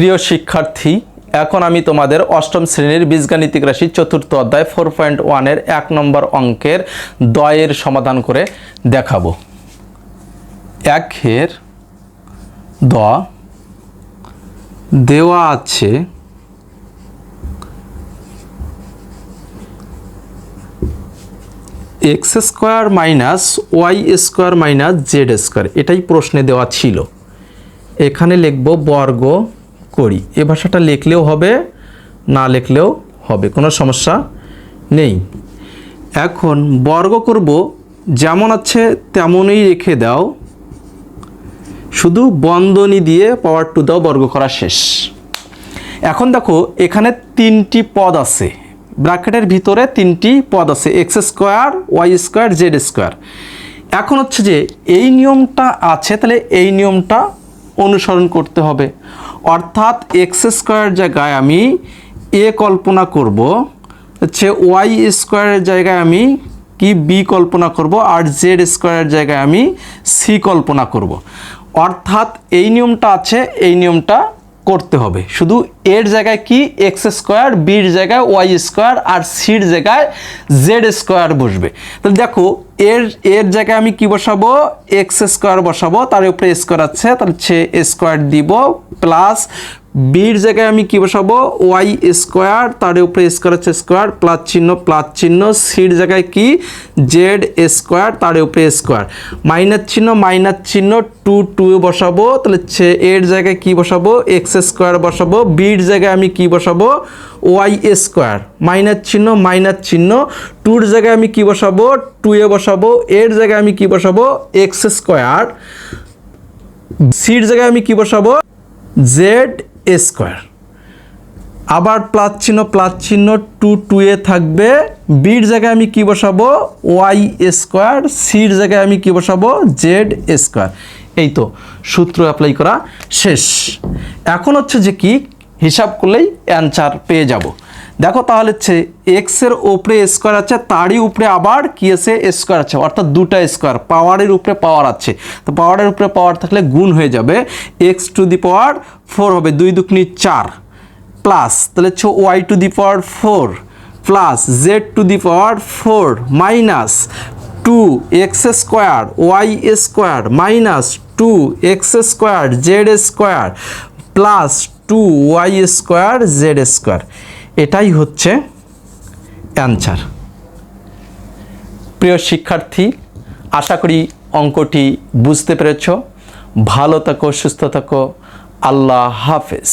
প্রিয় শিক্ষার্থী, এখন আমি তোমাদের অষ্টম শ্রেণির বীজগাণিতিক রাশি চতুর্থ অধ্যায় ফোর পয়েন্ট ওয়ানের এক নম্বর অঙ্কের দয়ের সমাধান করে দেখাবো। একের দ, দেওয়া আছে x square minus y square minus z square এটাই প্রশ্নে দেওয়া ছিল। এখানে লিখব বর্গ করি। এ ভাষাটা লিখলেও হবে, না লিখলেও হবে, কোনো সমস্যা নেই। এখন বর্গ করব, যেমন আছে তেমনই রেখে দাও। শুধু বন্ধনী দিয়ে পাওয়ার টু দাও, বর্গ করা শেষ। এখন দেখো, এখানে তিনটি পদ আছে। ব্র্যাকেটের ভিতরে তিনটি পদ আছে x square y square z square এখন হচ্ছে যে, এই নিয়মটা আছে, তাহলে এই নিয়মটা অনুসরণ করতে হবে। অর্থাৎ এক্স স্কোয়ার জায়গায় আমি এ কল্পনা করব, হচ্ছে ওয়াই স্কোয়ারের জায়গায় আমি কি বি কল্পনা করব আর জেড স্কোয়ারের জায়গায় আমি সি কল্পনা করব। অর্থাৎ এই নিয়মটা আছে, এই নিয়মটা করতে হবে। শুধু এর জায়গায় কি এক্স স্কোয়ার, বির জায়গায় ওয়াই স্কোয়ার আর সির জায়গায় জেড স্কোয়ার বসবে। তাহলে দেখো, এর এর জায়গায় আমি কি বসাবো? এক্স স্কোয়ার বসাবো, তার উপরে স্কোয়ার আছে, তাহলে সে স্কোয়ার দিব প্লাস বির জায়গায় আমি কি বসাবো? ওয়াই স্কোয়ার তার উপরে স্কোয়ার হচ্ছে স্কোয়ার প্লাস চিহ্ন প্লাস চিহ্ন। সির জায়গায় কি? জেড স্কোয়ার তার উপরে স্কোয়ার মাইনাস চিহ্ন মাইনাস চিহ্ন টু টু বসাবো। তাহলে হচ্ছে এর জায়গায় কি বসাবো? এক্স স্কোয়ার বসাবো। বির জায়গায় আমি কি বসাবো? ওয়াই স্কোয়ার মাইনাস চিহ্ন মাইনাস চিহ্ন। টুর জায়গায় আমি কি বসাবো? টু এ বসাবো। এর জায়গায় আমি কি বসাবো? এক্স স্কোয়ার সির জায়গায় আমি কি বসাবো? জেড স্কোয়ার আবার প্লাস চিহ্ন টু টু এ থাকবে। বির জায়গায় আমি কি বসাবো? ওয়াই স্কোয়ার সির জায়গায় আমি কি বসাবো? জেড স্কোয়ার এই তো, সূত্র অ্যাপ্লাই করা শেষ। এখন হচ্ছে যে কি? হিসাব করলেই অ্যান্সার পেয়ে যাব। দেখো তাহলে হচ্ছে এক্সের উপরে স্কোয়ার আছে, তারই উপরে আবার কি আছে? স্কোয়ার আছে, অর্থাৎ দুটা স্কোয়ার পাওয়ারের উপরে পাওয়ার আছে। তো পাওয়ারের উপরে পাওয়ার থাকলে গুণ হয়ে যাবে x to the power four হবে, দুই দুকনি চার প্লাস তাহলে হচ্ছে y to the power four plus z to the power four minus two x square y square minus two x square z square plus two y square z square এটাই হচ্ছে answer. প্রিয় শিক্ষার্থী, আশা করি অঙ্কটি বুঝতে পেরেছ। ভালো থাকো, সুস্থ থাকো। আল্লাহ হাফেজ।